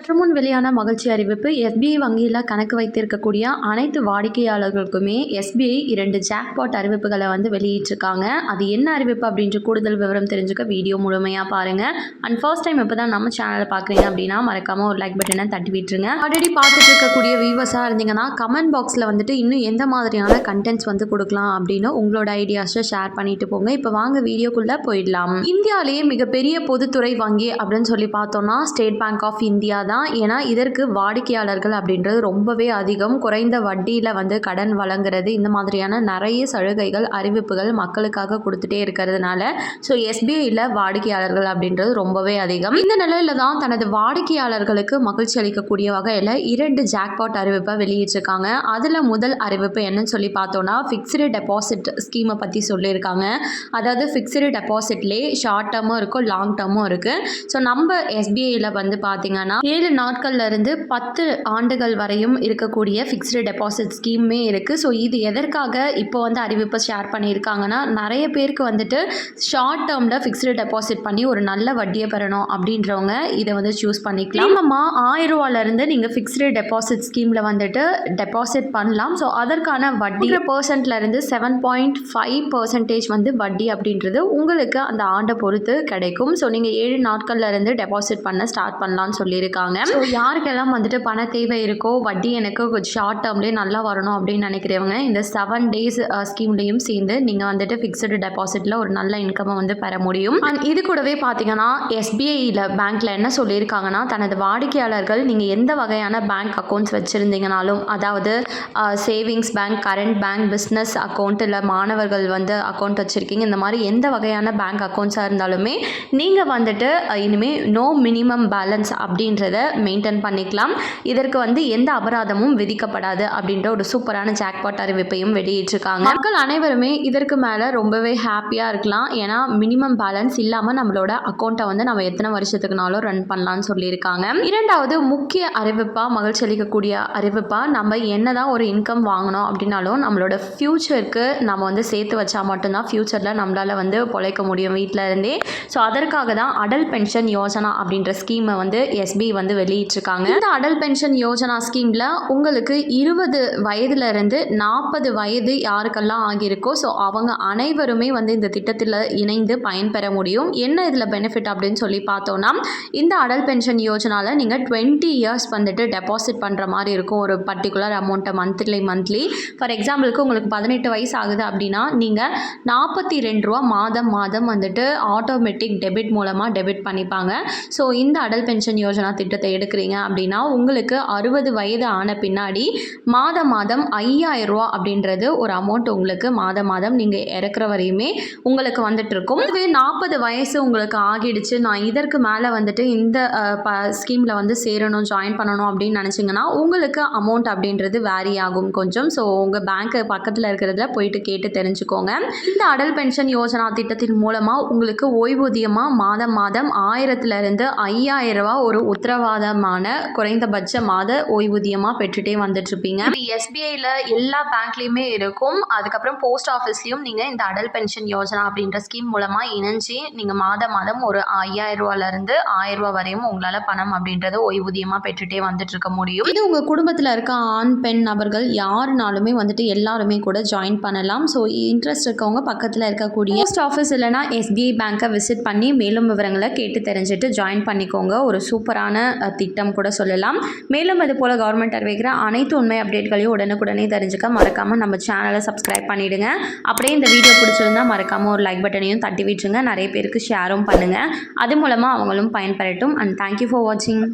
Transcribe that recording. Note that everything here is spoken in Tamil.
சற்று முன் வெளியான மகிழ்ச்சி அறிவிப்பு எஸ்பிஐ வங்கியில் கணக்கு வைத்திருக்கக்கூடிய அனைத்து வாடிக்கையாளர்களுக்குமே எஸ்பிஐ இரண்டு ஜாக்பாட் அறிவிப்புகளை வந்து வெளியிட்டிருக்காங்க. அது என்ன அறிவிப்பு அப்படின்ற கூடுதல் விவரம் தெரிஞ்சுக்க வீடியோ முழுமையாக பாருங்கள் அண்ட் ஃபர்ஸ்ட் டைம் இப்போ தான் நம்ம சேனலை பார்க்குறீங்க அப்படின்னா மறக்காமல் ஒரு லைக் பட்டனை தட்டி விட்டுருங்க. ஆல்ரெடி பார்த்துட்டு இருக்கக்கூடிய வியூவர்ஸாக இருந்தீங்கன்னா கமெண்ட் பாக்ஸில் வந்துட்டு இன்னும் எந்த மாதிரியான கண்டென்ட்ஸ் வந்து கொடுக்கலாம் அப்படின்னு உங்களோட ஐடியாஸை ஷேர் பண்ணிட்டு போங்க. இப்போ வாங்க வீடியோக்குள்ளே போயிடலாம். இந்தியாவிலேயே மிகப்பெரிய பொதுத்துறை வங்கி அப்படின்னு சொல்லி பார்த்தோம்னா ஸ்டேட் பேங்க் ஆஃப் இந்தியா தான். ஏன்னா இதற்கு வாடிக்கையாளர்கள் அப்படின்றது ரொம்பவே அதிகம். குறைந்த வட்டியில் வந்து கடன் வழங்குறது இந்த மாதிரியான நிறைய சலுகைகள் அறிவிப்புகள் மக்களுக்காக கொடுத்துட்டே இருக்கிறதுனால ஸோ எஸ்பிஐயில் வாடிக்கையாளர்கள் அப்படின்றது ரொம்பவே அதிகம். இந்த நிலையில தான் தனது வாடிக்கையாளர்களுக்கு மகிழ்ச்சி அளிக்கக்கூடிய வகையில் இரண்டு ஜாக்பாட் அறிவிப்பை வெளியிட்டிருக்காங்க. அதில் முதல் அறிவிப்பு என்னன்னு சொல்லி பார்த்தோன்னா ஃபிக்ஸ்டு டெபாசிட் ஸ்கீமை பற்றி சொல்லியிருக்காங்க. அதாவது ஃபிக்ஸ்டு டெபாசிட்லேயே ஷார்ட் டேர்மும் இருக்கும் லாங் டேர்மும் இருக்குது ஸோ நம்ம எஸ்பிஐயில் வந்து பார்த்தீங்கன்னா ஏழு நாட்கள்ல இருந்து பத்து ஆண்டுகள் வரையும் இருக்கக்கூடிய ஃபிக்ஸ்டு டெபாசிட் ஸ்கீமே இருக்குது ஸோ இது எதற்காக இப்போ வந்து அறிவிப்பை ஷேர் பண்ணியிருக்காங்கன்னா நிறைய பேருக்கு வந்துட்டு ஷார்ட் டேர்மில் ஃபிக்ஸ்டு டெபாசிட் பண்ணி ஒரு நல்ல வட்டியை பெறணும் அப்படின்றவங்க இதை வந்து சூஸ் பண்ணிக்கலாம். நம்ம ஆயிரம் ரூபாலேருந்து நீங்கள் ஃபிக்ஸ்டு டெபாசிட் ஸ்கீமில் வந்துட்டு டெபாசிட் பண்ணலாம். ஸோ அதற்கான வட்டி பர்சன்ட்லேருந்து செவன் பாயிண்ட் ஃபைவ் பர்சன்டேஜ் வந்து வட்டி அப்படின்றது உங்களுக்கு அந்த ஆண்டை பொறுத்து கிடைக்கும். ஸோ நீங்கள் ஏழு நாட்கள்ல இருந்து டெபாசிட் பண்ண ஸ்டார்ட் பண்ணலாம்னு சொல்லியிருக்காங்க. ஸோ யாருக்கெல்லாம் வந்துட்டு பண தேவை இருக்கோ வட்டி எனக்கு கொஞ்சம் ஷார்ட் டேர்ம்லேயே நல்லா வரணும் அப்படின்னு நினைக்கிறவங்க இந்த செவன் டேஸ் ஸ்கீம்லேயும் சேர்ந்து நீங்கள் வந்துட்டு ஃபிக்ஸ்டு டெபாசிட்டில் ஒரு நல்ல இன்கம்மை வந்து பெற முடியும். அண்ட் இது கூடவே பார்த்தீங்கன்னா எஸ்பிஐயில் பேங்க்கில் என்ன சொல்லியிருக்காங்கன்னா தனது வாடிக்கையாளர்கள் நீங்கள் எந்த வகையான பேங்க் அக்கௌண்ட்ஸ் வச்சுருந்தீங்கனாலும் அதாவது savings bank current bank business account இல்லை மாணவர்கள் வந்து அக்கௌண்ட் வச்சுருக்கீங்க இந்த மாதிரி எந்த வகையான பேங்க் அக்கௌண்ட்ஸாக இருந்தாலுமே நீங்கள் வந்துட்டு இனிமேல் நோ மினிமம் பேலன்ஸ் அப்படின்றது மெயின்டைன் பண்ணிக்கலாம். இதற்கு வந்து எந்த அபராதமும் விதிக்கப்படாது அப்படின்ற ஒரு சூப்பரான ஜாக்பாட் அறிவிப்பையும் வெளியிட்டிருக்காங்க. மக்கள் அனைவருமே இதற்கு மேலே ரொம்பவே ஹாப்பியாக இருக்கலாம். ஏன்னா மினிமம் பேலன்ஸ் இல்லாமல் நம்மளோட அக்கௌண்ட்டை வந்து நம்ம எத்தனை வருஷத்துக்குனாலும் ரன் பண்ணலாம்னு சொல்லியிருக்காங்க. இரண்டாவது முக்கிய அறிவிப்பாக மகிழ்ச்சி அளிக்கக்கூடிய அறிவிப்பாக நம்ம என்ன தான் ஒரு இன்கம் வாங்கணும் அப்படின்னாலும் நம்மளோட ஃப்யூச்சருக்கு நம்ம வந்து சேர்த்து வச்சா மட்டும்தான் ஃப்யூச்சரில் நம்மளால் வந்து பொழைக்க முடியும் வீட்டில் இருந்தே. ஸோ அதற்காக தான் அடல் பென்ஷன் யோஜனா அப்படின்ற ஸ்கீமை வந்து எஸ்பி வந்து வெளியிட்டிருக்காங்க. இந்த அடல் பென்ஷன் யோஜனா ஸ்கீமில் உங்களுக்கு இருபது வயதுலேருந்து நாற்பது வயது யாருக்கெல்லாம் ஆகியிருக்கோ ஸோ அவங்க அனைவருமே வந்து இந்த திட்டத்தில் இணைந்து பயன்பெற முடியும். என்ன இதில் பெனிஃபிட் அப்படின்னு சொல்லி பார்த்தோன்னா இந்த அடல் பென்ஷன் யோஜனாவில் நீங்கள் டுவெண்ட்டி இயர்ஸ் வந்துட்டு டெபாசிட் பண்ணுற மாதிரி இருக்கும். ஒரு பர்டிகுலர் அமௌண்ட்டை மந்த்லி மந்த்லி ஃபார் எக்ஸாம்பிளுக்கு உங்களுக்கு பதினெட்டு வயசு ஆகுது அப்படின்னா நீங்கள் நாற்பத்தி ரெண்டு ரூபா மாதம் மாதம் வந்துட்டு ஆட்டோமேட்டிக் டெபிட் மூலமாக டெபிட் பண்ணிப்பாங்க. ஸோ இந்த அடல் பென்ஷன் யோஜனா திட்டம் திட்டத்தை எடுக்கிறீங்க அப்படின்னா உங்களுக்கு அறுபது வயது ஆன பின்னாடி மாதம் மாதம் ஐயாயிரம் ரூபா அப்படின்றது ஒரு அமௌண்ட் உங்களுக்கு மாதம் மாதம் நீங்கள் இறக்குற வரையுமே உங்களுக்கு வந்துட்டு இருக்கும் இதுவே நாற்பது வயசு உங்களுக்கு ஆகிடுச்சு. நான் இதற்கு மேலே வந்துட்டு இந்த ஸ்கீமில் வந்து சேரணும் ஜாயின் பண்ணணும் அப்படின்னு நினச்சிங்கன்னா உங்களுக்கு அமௌண்ட் அப்படின்றது வேரி ஆகும் கொஞ்சம். ஸோ உங்கள் பேங்க்கு பக்கத்தில் இருக்கிறதுல போயிட்டு கேட்டு தெரிஞ்சுக்கோங்க. இந்த அடல் பென்ஷன் யோஜனா திட்டத்தின் மூலமாக உங்களுக்கு ஓய்வூதியமாக மாதம் மாதம் ஆயிரத்துலேருந்து ஐயாயிரம் ரூபா ஒரு உத்தரவாதமான குறைந்தபட்ச மாத ஓய்வூதியமாக பெற்றுட்டே வந்துட்டுருப்பீங்க. எஸ்பிஐயில் எல்லா பேங்க்லேயுமே இருக்கும். அதுக்கப்புறம் போஸ்ட் ஆஃபீஸ்லேயும் நீங்கள் இந்த அடல் பென்ஷன் யோஜனா அப்படின்ற ஸ்கீம் மூலமாக இணைஞ்சு நீங்கள் மாதம் மாதம் ஒரு ஐயாயிரரூவாலேருந்து ஆயிரரூவா ஆயிரம் ரூபா வரையும் உங்களால் பணம் அப்படின்றத ஓய்வூதியமாக பெற்றுட்டே வந்துட்டுருக்க முடியும். இது உங்கள் குடும்பத்தில் இருக்க ஆண் பெண் நபர்கள் யாருனாலுமே வந்துட்டு எல்லாருமே கூட ஜாயின் பண்ணலாம். ஸோ இன்ட்ரெஸ்ட் இருக்கவங்க பக்கத்தில் இருக்கக்கூடிய போஸ்ட் ஆஃபீஸ் இல்லைனா எஸ்பிஐ பேங்க்கை விசிட் பண்ணி மேலும் விவரங்களை கேட்டு தெரிஞ்சுட்டு ஜாயின் பண்ணிக்கோங்க. ஒரு சூப்பரான திட்டம் கூட சொல்லலாம். மேலும் இது போல் கவர்மெண்ட் அறிவிக்கிற அனைத்து உண்மை அப்டேட்களையும் உடனுக்குடனே தெரிஞ்சுக்க மறக்காமல் நம்ம சேனலை சப்ஸ்கிரைப் பண்ணிவிடுங்க அப்படியே இந்த வீடியோ பிடிச்சிருந்தா மறக்காமல் ஒரு லைக் பட்டனையும் தட்டி விட்டுருங்க. நிறைய பேருக்கு ஷேரும் பண்ணுங்கள் அது மூலமாக அவங்களும் பயன்பெறட்டும். அண்ட் தேங்க்யூ ஃபார் வாட்சிங்